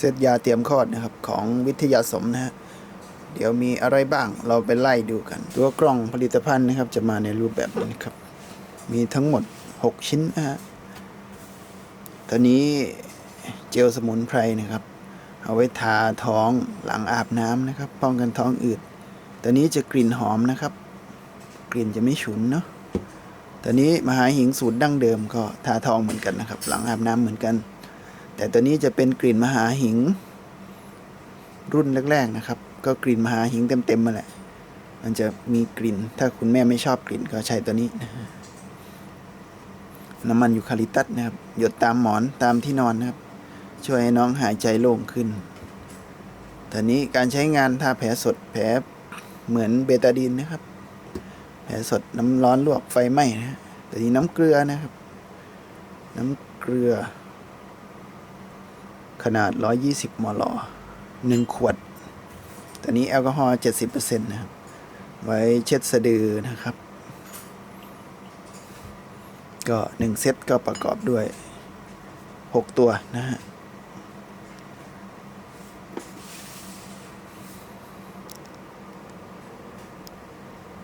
เซตยาเตรียมคลอดนะครับของวิทยาสมนะฮะ เดี๋ยวมีอะไรบ้างเราไปไล่ดูกัน ตัวกล่องผลิตภัณฑ์นะครับจะมาในรูปแบบนี้ครับ มีทั้งหมด 6 ชิ้นนะฮะ ตอนนี้เจลสมุนไพรนะครับ เอาไว้ทาท้องหลังอาบน้ำนะครับ ป้องกันท้องอืดตัวนี้จะกลิ่นหอมนะครับ กลิ่นจะไม่ฉุนเนาะตัวนี้มหาหิงสูตรดั้งเดิมก็ทาท้องเหมือนกันนะครับ หลังอาบน้ำเหมือนกัน แต่ตัวนี้จะเป็นกลิ่นมหาหิง รุ่นแรกๆนะครับ ก็กลิ่นมหาหิงเต็มๆมาแหละ มันจะมีกลิ่น ถ้าคุณแม่ไม่ชอบกลิ่นก็ใช้ตัวนี้นะน้ำมันยูคาลิตัสนะครับ หยดตามหมอนตามที่นอนนะครับ ช่วยให้น้องหายใจโล่งขึ้นตอนนี้การใช้งานถ้าแผลสดแผลเหมือนเบตาดีนนะครับ แผลสดน้ำร้อนลวกไฟไหม้นะแต่นี้น้ำเกลือนะครับ น้ำเกลือ ขนาด 120 มล1ขวด ตอนนี้แอลกอฮอล์ 70%นะครับ ไว้เช็ดสะดือนะครับ ก็ 1 เซตก็ประกอบด้วย 6 ตัวนะฮะ